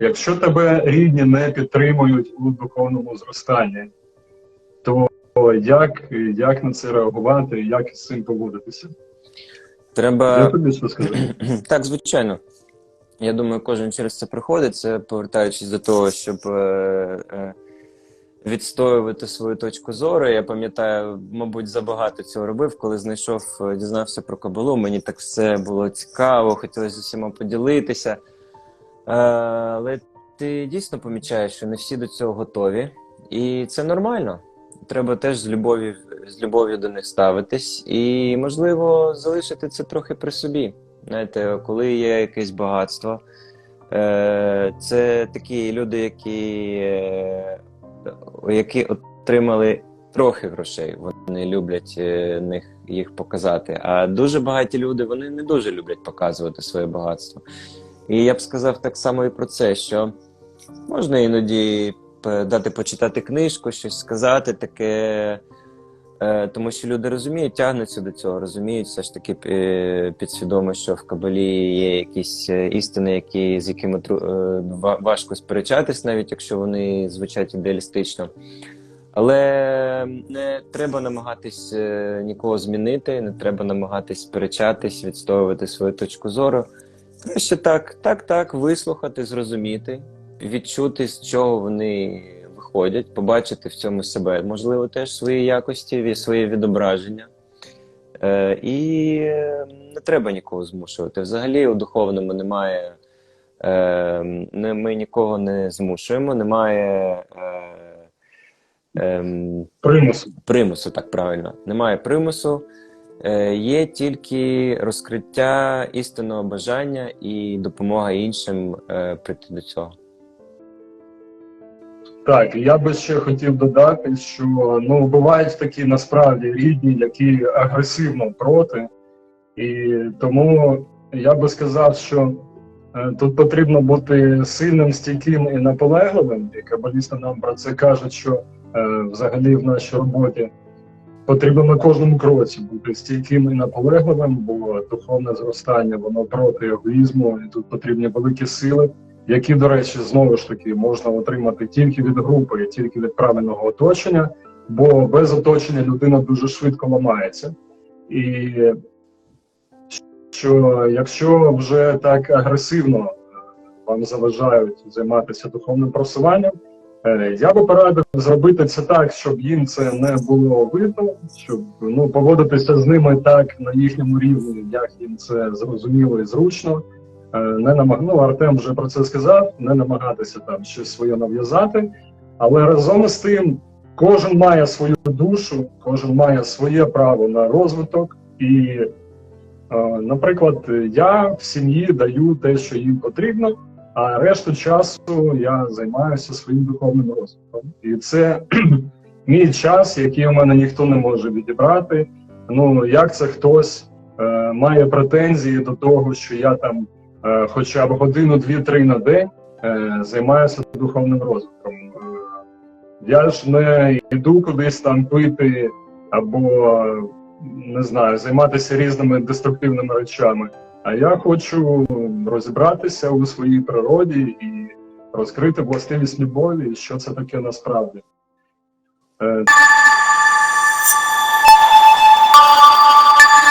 Якщо тебе рідні не підтримують у духовному зростанні, то як, як на це реагувати, як з цим поводитися? Я Треба тобі що сказати? так, звичайно. Я думаю, кожен через це проходить. Це повертаючись до того, щоб е, е, відстоювати свою точку зору. Я пам'ятаю, мабуть, забагато цього робив, коли знайшов, е, дізнався про кабалу. Мені так все було цікаво, хотілося з усіма поділитися. Е, але ти дійсно помічаєш, що не всі до цього готові, і це нормально. Треба теж з любов'ю, з любов'ю до них ставитись, і можливо залишити це трохи при собі. Знаєте, коли є якесь багатство, е, це такі люди, які, е, які отримали трохи грошей. Вони люблять них їх показати. А дуже багаті люди вони не дуже люблять показувати своє багатство. І я б сказав так само і про це, що можна іноді дати почитати книжку, щось сказати таке. Е, Тому що люди розуміють, тягнуться до цього, розуміють все ж таки підсвідомо, що в Кабалі є якісь е, істини, які, з якими е, важко сперечатись, навіть якщо вони звучать ідеалістично. Але не треба намагатись нікого змінити, не треба намагатись сперечатись, відстоювати свою точку зору. Краще так, так, так, вислухати, зрозуміти, відчути, з чого вони виходять, побачити в цьому себе, можливо, теж свої якості, своє відображення. Е, і е, не треба нікого змушувати. Взагалі у духовному немає. Е, ми нікого не змушуємо, немає. Е, ем, Примусу. примусу, так правильно. Немає примусу, є тільки розкриття істинного бажання і допомога іншим е, прийти до цього. Так, я би ще хотів додати, що ну бувають такі насправді рідні, які агресивно проти, і тому я би сказав, що е, тут потрібно бути сильним, стійким і наполегливим. І кабалісти нам про це кажуть, що е, взагалі в нашій роботі потрібно на кожному кроці бути стійким і наполегливим, бо духовне зростання воно проти егоїзму, і тут потрібні великі сили які, до речі, знову ж таки можна отримати тільки від групи, тільки від правильного оточення, бо без оточення людина дуже швидко ламається. І що якщо вже так агресивно е, вам заважають займатися духовним просуванням, я би порадив зробити це так, щоб їм це не було видно, щоб ну поводитися з ними так на їхньому рівні, як їм це зрозуміло і зручно. Е, не намаг... ну, Артем вже про це сказав, не намагатися там щось своє нав'язати. Але разом із тим, кожен має свою душу, кожен має своє право на розвиток. І, е, наприклад, я в сім'ї даю те, що їм потрібно, а решту часу я займаюся своїм духовним розвитком. І це мій час, який у мене ніхто не може відібрати. Ну як це хтось е, має претензії до того, що я там е, хоча б годину, дві-три на день е, займаюся духовним розвитком. Е, Я ж не йду кудись там пити або не знаю, займатися різними деструктивними речами. А я хочу розібратися у своїй природі і розкрити властивість любові, що це таке насправді. Е,